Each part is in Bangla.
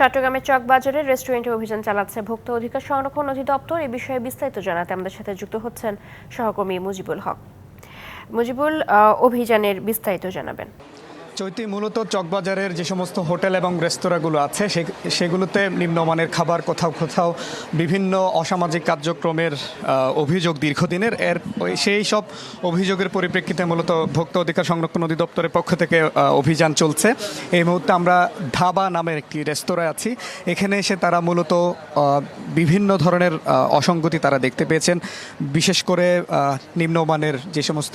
চট্টগ্রামের চকবাজারে রেস্টুরেন্টে অভিযান চালাচ্ছে ভোক্তা অধিকার সংরক্ষণ অধিদপ্তর। এ বিষয়ে বিস্তারিত জানাতে আমাদের সাথে যুক্ত হচ্ছেন সহকর্মী মুজিবুল হক। মুজিবুল অভিযানের বিস্তারিত জানাবেন। চৈতি মূলত চকবাজারের যে সমস্ত হোটেল এবং রেস্তোরাঁগুলো আছে সেগুলোতে নিম্নমানের খাবার কোথাও কোথাও বিভিন্ন অসামাজিক কার্যক্রমের অভিযোগ দীর্ঘদিনের। এর সেই সব অভিযোগের পরিপ্রেক্ষিতে মূলত ভোক্তা অধিকার সংরক্ষণ অধিদপ্তরের পক্ষ থেকে অভিযান চলছে। এই মুহূর্তে আমরা ধাবা নামের একটি রেস্তোরাঁ আছি। এখানে এসে তারা মূলত বিভিন্ন ধরনের অসঙ্গতি তারা দেখতে পেয়েছেন। বিশেষ করে নিম্নমানের যে সমস্ত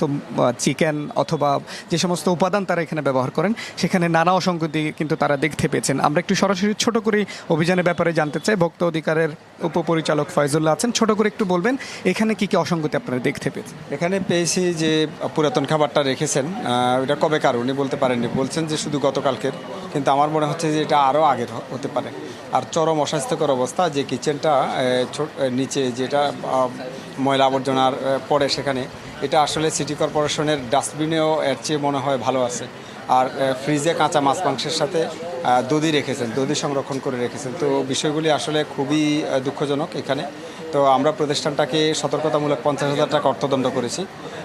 চিকেন অথবা যে সমস্ত উপাদান তারা এখানে ব্যবহার করেন। সেখানে নানা অসঙ্গতি কিন্তু তারা দেখতে পেয়েছেন। আমরা একটু সরাসরি ছোট করে অভিযানের ব্যাপারে জানতে চাই। ভক্ত অধিকারের উপপরিচালক ফয়জুল্লাহ আছেন। ছোট করে একটু বলবেন, এখানে কি কি অসঙ্গতি আপনারা দেখতে পেয়েছেন? এখানে পেয়েছি যে পুরাতন খাবারটা রেখেছেন। এটা কবে কার? উনি বলতে পারেননি। বলছেন যে শুধু গতকালকের। কিন্তু আমার মনে হচ্ছে যে এটা আরও আগের হতে পারে। আর চরম অস্বাস্থ্যকর অবস্থা, যে কিচেনটা নিচে যেটা ময়লা আবর্জনার পড়ে সেখানে, এটা আসলে সিটি কর্পোরেশনের ডাস্টবিনেও এর চেয়ে মনে হয় ভালো আছে। আর ফ্রিজে কাঁচা মাছ মাংসের সাথে দধি রেখেছেন, দধি সংরক্ষণ করে রেখেছেন। তো বিষয়গুলি আসলে খুবই দুঃখজনক এখানে। তো আমরা প্রতিষ্ঠানটাকে সতর্কতামূলক পঞ্চাশ হাজার টাকা অর্থদণ্ড করেছি।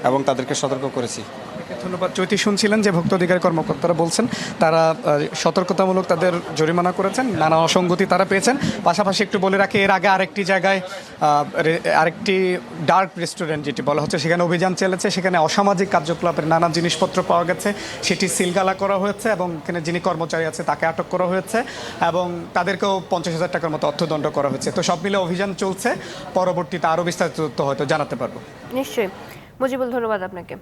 এবং তাদেরকে সতর্ক করেছি। ধন্যবাদ। চৈতি শুনছিলেন যে ভক্ত অধিকার কর্মকর্তারা বলছেন তারা সতর্কতামূলক তাদের জরিমানা করেছেন নানা অসঙ্গতি তারা পেয়েছেন। পাশাপাশি একটু বলে রাখি এর আগে আরেকটি জায়গায় আরেকটি ডার্ক রেস্টুরেন্ট যেটি বলা হচ্ছে সেখানে অভিযান চলেছে সেখানে অসামাজিক কার্যকলাপের নানা জিনিসপত্র পাওয়া গেছে। সেটি সিলগালা করা হয়েছে এবং এখানে যিনি কর্মচারী আছে তাকে আটক করা হয়েছে এবং তাদেরকেও পঞ্চাশ হাজার টাকার মতো অর্থদণ্ড করা হয়েছে। তো সব মিলে অভিযান চলছে। পরবর্তীতে আরও বিস্তারিত হয়তো জানাতে পারব। নিশ্চয়ই। মুজিবুল ধন্যবাদ আপনাকে।